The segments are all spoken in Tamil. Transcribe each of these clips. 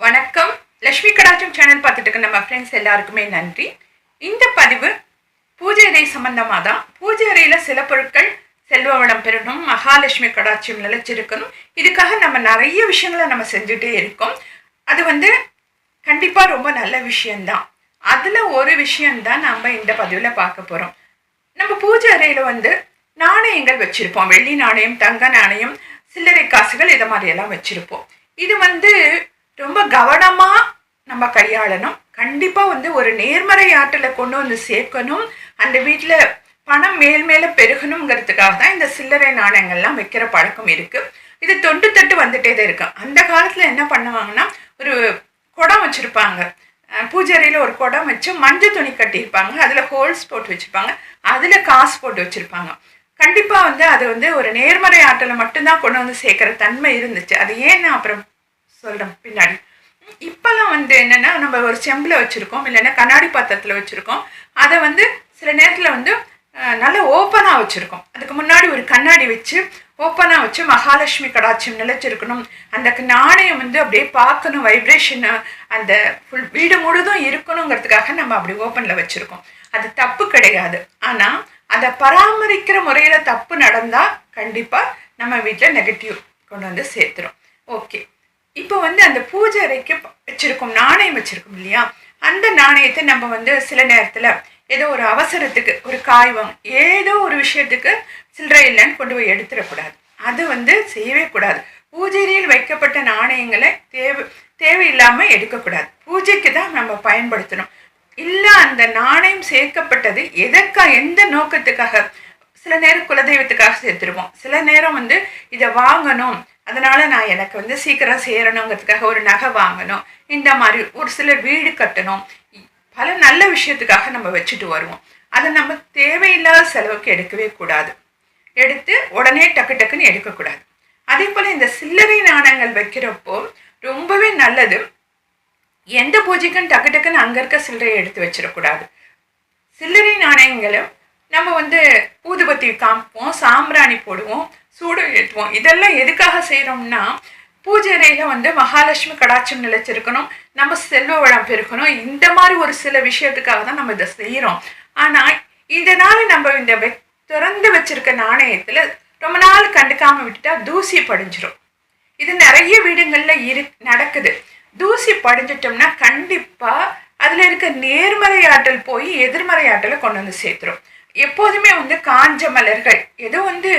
வணக்கம். லக்ஷ்மி கடாச்சம் சேனல் பார்த்துட்டு இருக்க நம்ம ஃப்ரெண்ட்ஸ் எல்லாருக்குமே நன்றி. இந்த பதிவு பூஜை அறை சம்பந்தமாக தான் பூஜை அறையில் சில பொருட்கள் செல்வ வளம் பெறணும் மகாலட்சுமி கடாட்சியம் நிலைச்சிருக்கணும். இதுக்காக நம்ம நிறைய விஷயங்களை நம்ம செஞ்சுட்டே இருக்கோம். அது வந்து கண்டிப்பாக ரொம்ப நல்ல விஷயந்தான் அதில் ஒரு விஷயந்தான் நம்ம இந்த பதிவில் பார்க்க போகிறோம் நம்ம பூஜை அறையில் வந்து நாணயங்கள் வச்சுருப்போம். வெள்ளி நாணயம் தங்க நாணயம் சில்லறை காசுகள் இதை மாதிரியெல்லாம் வச்சுருப்போம். இது வந்து ரொம்ப கவனமாக நம்ம கையாளணும். கண்டிப்பாக வந்து ஒரு நேர்மறை ஆற்றலை கொண்டு வந்து சேர்க்கணும். அந்த வீட்டில் பணம் மேல் மேலே பெருகணுங்கிறதுக்காக தான் இந்த சில்லறை நாணயங்கள்லாம் வைக்கிற பழக்கம் இருக்குது இது தொண்டு தட்டு வந்துட்டே தான் இருக்கும் அந்த காலத்தில் என்ன பண்ணுவாங்கன்னா ஒரு குடம் வச்சுருப்பாங்க. பூஜாரியில் ஒரு குடம் வச்சு மஞ்சள் துணி கட்டியிருப்பாங்க. அதில் ஹோல்ஸ் போட்டு வச்சுருப்பாங்க. அதில் காசு போட்டு வச்சுருப்பாங்க. கண்டிப்பாக வந்து அது வந்து ஒரு நேர்மறை ஆற்றலை மட்டும்தான் கொண்டு வந்து சேர்க்குற தன்மை இருந்துச்சு. அது ஏன்னு அப்புறம் சொல்கிறேன் பின்னாடி. இப்போல்லாம் வந்து என்னென்னா நம்ம ஒரு செம்பில் வச்சுருக்கோம் இல்லைன்னா கண்ணாடி பாத்திரத்தில் வச்சுருக்கோம். அதை வந்து சில நேரத்தில் வந்து நல்லா ஓப்பனாக வச்சுருக்கோம். அதுக்கு முன்னாடி ஒரு கண்ணாடி வச்சு ஓப்பனாக வச்சு மகாலட்சுமி கடாட்சியம் நிலைச்சிருக்கணும். அந்த நாணயம் வந்து அப்படியே பார்க்கணும் வைப்ரேஷன் அந்த ஃபுல் வீடு முழுதும் இருக்கணுங்கிறதுக்காக நம்ம அப்படி ஓப்பனில் வச்சுருக்கோம். அது தப்பு கிடையாது. ஆனால் அதை பராமரிக்கிற முறையில் தப்பு நடந்தால் கண்டிப்பாக நம்ம வீட்டில் நெகட்டிவ் கொண்டு வந்து சேர்த்துரும். ஓகே இப்போ வந்து அந்த பூஜை அறைக்கு வச்சுருக்கோம் நாணயம் வச்சுருக்கோம் இல்லையா? அந்த நாணயத்தை நம்ம வந்து சில நேரத்தில் ஏதோ ஒரு அவசரத்துக்கு ஒரு காய் வாங்க ஏதோ ஒரு விஷயத்துக்கு சில்லறை இல்லைன்னு கொண்டு போய் எடுத்துடக்கூடாது. அது வந்து செய்யவே கூடாது. பூஜையில் வைக்கப்பட்ட நாணயங்களை தேவை தேவையில்லாமல் எடுக்கக்கூடாது. பூஜைக்கு தான் நம்ம பயன்படுத்தணும். இல்லை அந்த நாணயம் சேர்க்கப்பட்டது எதற்கா எந்த நோக்கத்துக்காக? சில நேரம் குலதெய்வத்துக்காக சேர்த்துருவோம் சில நேரம் வந்து இதை வாங்கணும். அதனால நான் எனக்கு வந்து சீக்கிரம் சேரணுங்கிறதுக்காக ஒரு நகை வாங்கணும். இந்த மாதிரி ஒரு சில வீடு கட்டணும். பல நல்ல விஷயத்துக்காக நம்ம வச்சுட்டு வருவோம். அதை நம்ம தேவையில்லாத செலவுக்கு எடுக்கவே கூடாது. எடுத்து உடனே டக்கு டக்குன்னு எடுக்கக்கூடாது. அதே போல் இந்த சில்லறை நாணயங்கள் வைக்கிறப்போ ரொம்பவே நல்லது. எந்த பூஜைக்கும் டக்கு டக்குன்னு அங்கே இருக்க சில்லறையை எடுத்து வச்சிடக்கூடாது. சில்லறை நாணயங்களும் நம்ம வந்து ஊதுபத்தி காமிப்போம் சாம்பிராணி போடுவோம் சூடு ஏற்றுவோம் இதெல்லாம் எதுக்காக செய்கிறோம்னா பூஜை அறையில் வந்து மகாலட்சுமி கடாட்சம் நிலைச்சிருக்கணும் நம்ம செல்வ வளம் பெருக்கணும். இந்த மாதிரி ஒரு சில விஷயத்துக்காக தான் நம்ம இதை செய்கிறோம் ஆனால் இதனால் நம்ம இந்த வெ திறந்து வச்சிருக்க நாணயத்தில் ரொம்ப நாள் கண்டுக்காமல் விட்டுட்டா தூசி படிஞ்சிடும் இது நிறைய வீடுகளில் இரு நடக்குது. தூசி படிஞ்சிட்டோம்னா கண்டிப்பாக அதில் இருக்க நேர்மறை ஆற்றல் போய் எதிர்மறை ஆற்றலை கொண்டு வந்து சேர்த்துரும். எப்போதுமே வந்து காஞ்ச மலர்கள் எது வந்து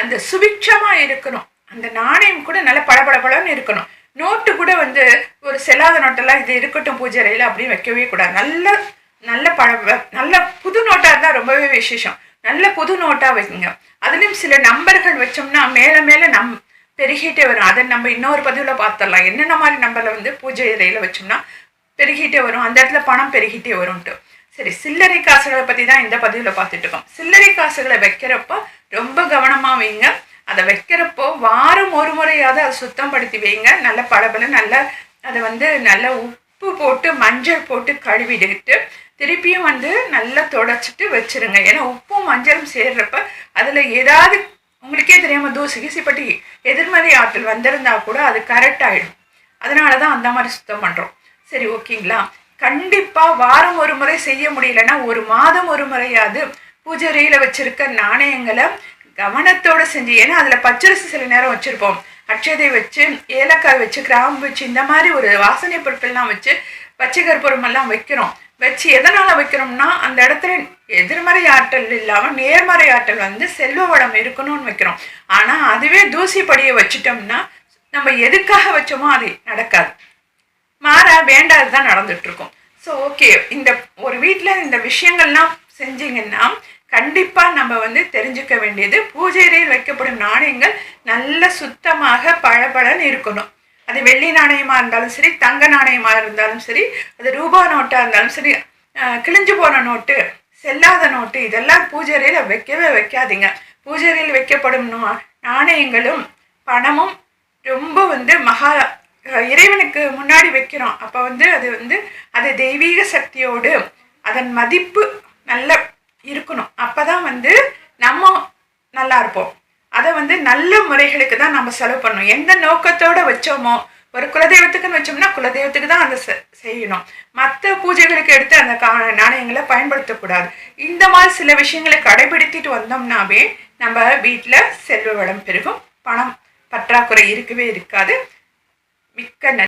அந்த சுபிக்ஷமாக இருக்கணும். அந்த நாணயம் கூட நல்ல பளபளபளன்னு இருக்கணும். நோட்டு கூட வந்து ஒரு செல்லாத நோட்டெல்லாம் இது இருக்கட்டும் பூஜை அறையில் அப்படின்னு வைக்கவே கூடாது. நல்ல நல்ல பழ நல்ல புது நோட்டாக இருந்தால் ரொம்பவே விசேஷம். நல்ல புது நோட்டாக வைங்க. அதுலேயும் சில நம்பர்கள் வச்சோம்னா மேலே மேலே நம் பெருகிட்டே வரும். அதை நம்ம இன்னொரு பதிவில் பார்த்துடலாம். என்னென்ன மாதிரி நம்மளை வந்து பூஜை இறையில் வச்சோம்னா பெருகிட்டே வரும். அந்த இடத்துல பணம் பெருகிட்டே வரும்ட்டு. சரி சில்லறை காசுகளை பற்றி தான் இந்த பதிவில் பார்த்துட்டு இருக்கோம். சில்லறை காசுகளை வைக்கிறப்போ ரொம்ப கவனமாக வைங்க. அதை வைக்கிறப்போ வாரம் ஒரு முறையாவது அதை சுத்தப்படுத்தி வைங்க. நல்ல பளபள நல்ல அதை வந்து நல்ல உப்பு போட்டு மஞ்சள் போட்டு கழுவிடுட்டு திருப்பியும் வந்து நல்லா தொடச்சிட்டு வச்சிருங்க. ஏன்னா உப்பும் மஞ்சளும் சேர்றப்ப அதில் ஏதாவது உங்களுக்கே தெரியாமல் தூசி கீசிப்பட்டி எதிர்மறை ஆற்றல் வந்திருந்தா கூட அது கரெக்ட் ஆகிடும் அதனால தான் அந்த மாதிரி சுத்தம் பண்ணுறோம் சரி ஓகேங்களா? கண்டிப்பாக வாரம் ஒரு முறை செய்ய முடியலன்னா ஒரு மாதம் ஒரு முறையாவது பூஜை வச்சுருக்க நாணயங்களை கவனத்தோடு செஞ்சு ஏன்னா அதில் பச்சரிசி சில நேரம் வச்சுருப்போம். அட்சதை வச்சு ஏலக்காய் வச்சு கிராம்பு வச்சு இந்த மாதிரி ஒரு வாசனை பொருட்கள்லாம் வச்சு பச்சை கற்பூரம் எல்லாம் வைக்கிறோம். வச்சு எதனால் வைக்கிறோம்னா அந்த இடத்துல எதிர்மறை ஆற்றல் இல்லாமல் நேர்மறை ஆற்றல் வந்து செல்வ வளம் இருக்கணும்னு வைக்கிறோம். ஆனால் அதுவே தூசி படியை வச்சுட்டோம்னா நம்ம எதுக்காக வச்சோமோ அது நடக்காது. மாற வேண்டாது தான் நடந்துட்டுருக்கோம் ஸோ ஓகே இந்த ஒரு வீட்டில் இந்த விஷயங்கள்லாம் செஞ்சீங்கன்னா கண்டிப்பாக நம்ம வந்து தெரிஞ்சுக்க வேண்டியது பூஜை அறையில் வைக்கப்படும் நாணயங்கள் நல்ல சுத்தமாக பளபளன்னு இருக்கணும். அது வெள்ளி நாணயமாக இருந்தாலும் சரி தங்க நாணயமாக இருந்தாலும் சரி அது ரூபா நோட்டாக இருந்தாலும் சரி கிழிஞ்சு போன நோட்டு செல்லாத நோட்டு இதெல்லாம் பூஜரையில் வைக்கவே வைக்காதீங்க. பூஜை வைக்கப்படும் நா- நாணயங்களும் பணமும் ரொம்ப வந்து மகா இறைவனுக்கு முன்னாடி வைக்கிறோம். அப்போ வந்து அது வந்து அது தெய்வீக சக்தியோடு அதன் மதிப்பு நல்ல இருக்கணும். அப்போ தான் வந்து நம்ம நல்லா இருப்போம். அதை வந்து நல்ல முறைகளுக்கு தான் நம்ம செலவு பண்ணணும். எந்த நோக்கத்தோட வச்சோமோ ஒரு குலதெய்வத்துக்குன்னு வச்சோம்னா குலதெய்வத்துக்கு தான் அதை செ- செய்யணும். மற்ற பூஜைகளுக்கு எடுத்து அந்த கா நாணயங்களை பயன்படுத்தக்கூடாது. இந்த மாதிரி சில விஷயங்களை கடைபிடித்திட்டு வந்தோம்னாவே நம்ம வீட்டில் செல்வ வளம் பெருகும் பணம் பற்றாக்குறை இருக்கவே இருக்காது. மிக்க நன்றி.